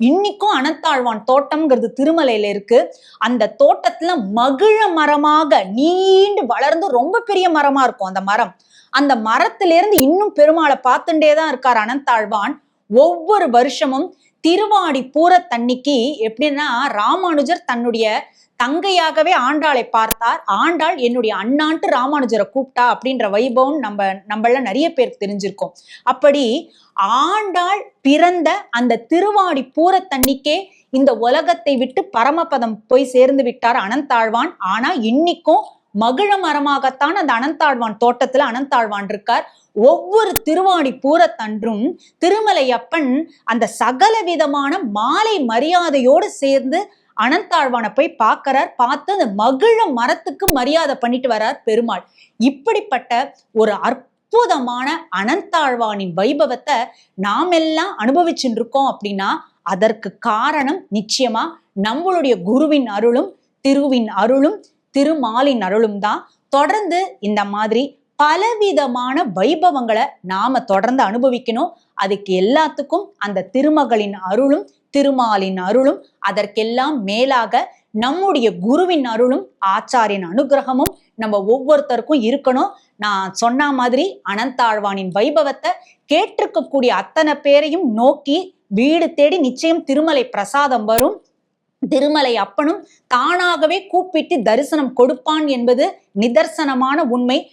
இன்னைக்கும் அனத்தாழ்வான் தோட்டம்ங்கிறது திருமலையில இருக்கு. அந்த தோட்டத்துல மகிழ மரமாக நீண்டு வளர்ந்து ரொம்ப பெரிய மரமா இருக்கும் அந்த மரம். அந்த மரத்திலிருந்து இன்னும் பெருமாளை பார்த்துட்டே தான் இருக்கார் அனந்தாழ்வான். ஒவ்வொரு வருஷமும் திருவாடி பூரத்தன்னைக்கு எப்படின்னா ராமானுஜர் தன்னுடைய தங்கையாகவே ஆண்டாளை பார்த்தார். ஆண்டாள் என்னுடைய அண்ணான்ட்டு ராமானுஜரை கூப்பிட்டா அப்படின்ற வைபவம் நம்ம நம்மள நிறைய பேருக்கு தெரிஞ்சிருக்கோம். அப்படி ஆண்டாள் பிறந்த அந்த திருவாடி பூரத்தன்னிக்கே இந்த உலகத்தை விட்டு பரமபதம் போய் சேர்ந்து விட்டார் அனந்தாழ்வான். ஆனா இன்னைக்கும் மகிழ மரமாகத்தான் அந்த அனந்தாழ்வான் தோட்டத்துல அனந்தாழ்வான் இருக்கார். ஒவ்வொரு திருவாடி பூரத்தன்றும் திருமலையப்பன் அந்த சகல விதமான மாலை மரியாதையோடு சேர்ந்து அனந்தாழ்வானை போய் பார்க்கிறார். பார்த்து அந்த மகிழ மரத்துக்கு மரியாதை பண்ணிட்டு வர்றார் பெருமாள். இப்படிப்பட்ட ஒரு அற்புதமான அனந்தாழ்வானின் வைபவத்தை நாமெல்லாம் அனுபவிச்சுட்டு இருக்கோம் அப்படின்னா அதற்கு காரணம் நிச்சயமா நம்மளுடைய குருவின் அருளும் திருவின் அருளும் திருமாலின் அருளும் தான். தொடர்ந்து இந்த மாதிரி பலவிதமான வைபவங்களை நாம தொடர்ந்து அனுபவிக்கணும். அதுக்கு எல்லாத்துக்கும் அந்த திருமகளின் அருளும் திருமாலின் அருளும் அதற்கெல்லாம் மேலாக நம்முடைய குருவின் அருளும் ஆச்சாரின் அனுகிரகமும் நம்ம ஒவ்வொருத்தருக்கும் இருக்கணும். நான் சொன்ன மாதிரி அனந்தாழ்வானின் வைபவத்தை கேட்டிருக்கக்கூடிய அத்தனை பேரையும் நோக்கி வீடு தேடி நிச்சயம் திருமலை பிரசாதம் வரும். திருமலை அப்பனும் தானாகவே கூப்பிட்டு தரிசனம் கொடுப்பான் என்பது நிதர்சனமான உண்மை.